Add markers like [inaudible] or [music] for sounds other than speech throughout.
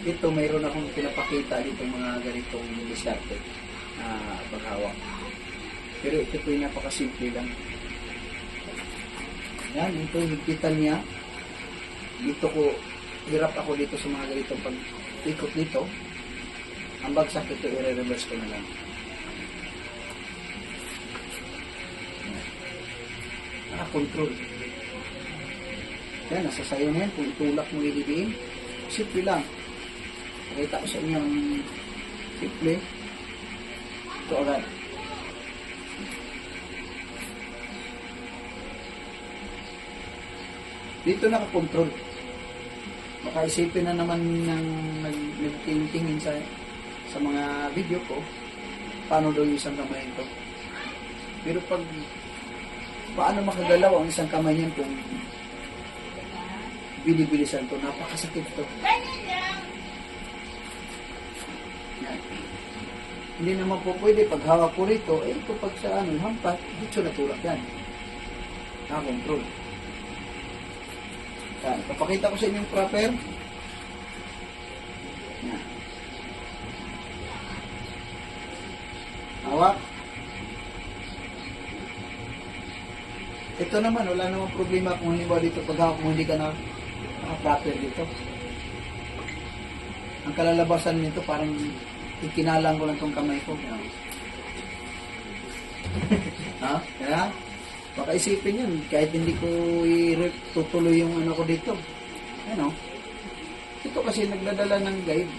Dito mayroon akong pinapakita dito mga ganitong diskarte na paghawak. Pero ito po yung napakasimple lang. Yan, ito higpitan niya. Dito ko, hirap ako dito sa mga ganitong pag-ikot dito. Ang bagsak ito, i-reverse ko na lang. Naka-control. Yan, nasa sayo na yan. Kung itulak mo ididiin, simple lang. Pakita ko sa inyo ang simple. Ito agad. Dito nakakontrol. Baka isipin na naman ng nag, nagtingin sa sa mga video ko paano daw yung isang kamay ito. Pero pag paano makagalaw ang isang kamay niyan kung binibilisan to, napakasakit to. Hindi naman po pwede pag hawak ko rito, eh ito pag sa ano, hampat, dito natulak yan. Nakakontrol. Yan, papakita ko sa inyo yung proper. Yan. Hawak. Ito naman, wala namang problema kung halimbawa dito pag hawak mo hindi ka na naka-proper dito. Ang kalalabasan nito parang ikinalang ko lang tong kamay ko. [laughs] Ha? Kaya, baka isipin yun, kahit hindi ko itutuloy yung ano ko dito. Ano? Ito kasi nagdadala ng guide.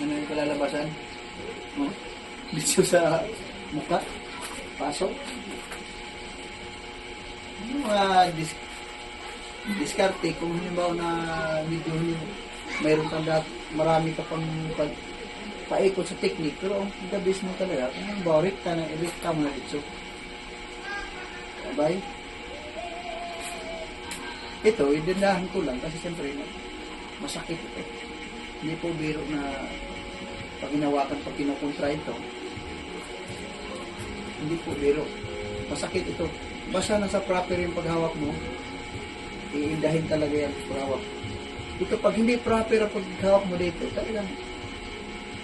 Ano yung kalalabasan? [laughs] Oh, dito sa muka. Pasok. Yung mga dis diskarte kung halimbawa na medyo mayroon kang dat marami ka pang pag paikot sa technique. Pero ang the best mo talaga kung halimbawa rik ka na rik ka mo na dito sabay? Ito idindahan ko lang kasi siyempre masakit ito hindi po biro na pag inawakan pag kinukontra ito. Hindi po biro. Masakit ito. Basta nasa proper yung paghawak mo iindahin talaga yan paghawak ito pag hindi proper ang paghawak mo dito talagang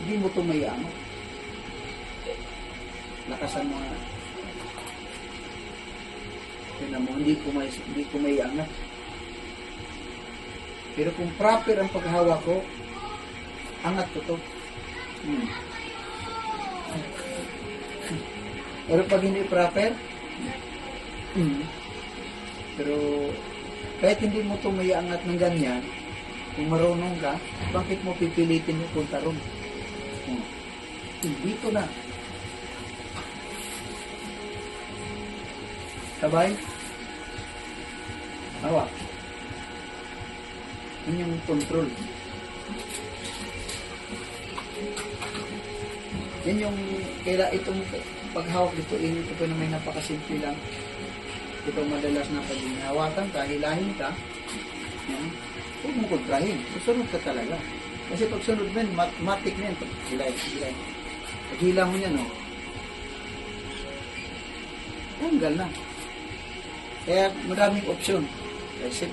hindi mo ito may ano lakasan mo nga Tingnan mo, hindi ko may hindi ko may angat pero kung proper ang paghawak ko angat ko to hmm. pero pag hindi proper hmm. pero kahit hindi mo ito may angat ng ganyan kung marunong ka bakit mo pipilitin yung punta ron hmm. dito na. Sabay? Hawak yun yung control. Yan yung kaya itong paghawak dito yun ito pa na may napakasimple lang. Ito madalas na pag hinawakan ka hilahin ka. Yan mong kontrahin susunod ka talaga. Kasi pag sunod mo yan mat matik na yan pag hilay hilay pag hila mo yan oh. Tanggal na. Kaya maraming opsyon. Kasi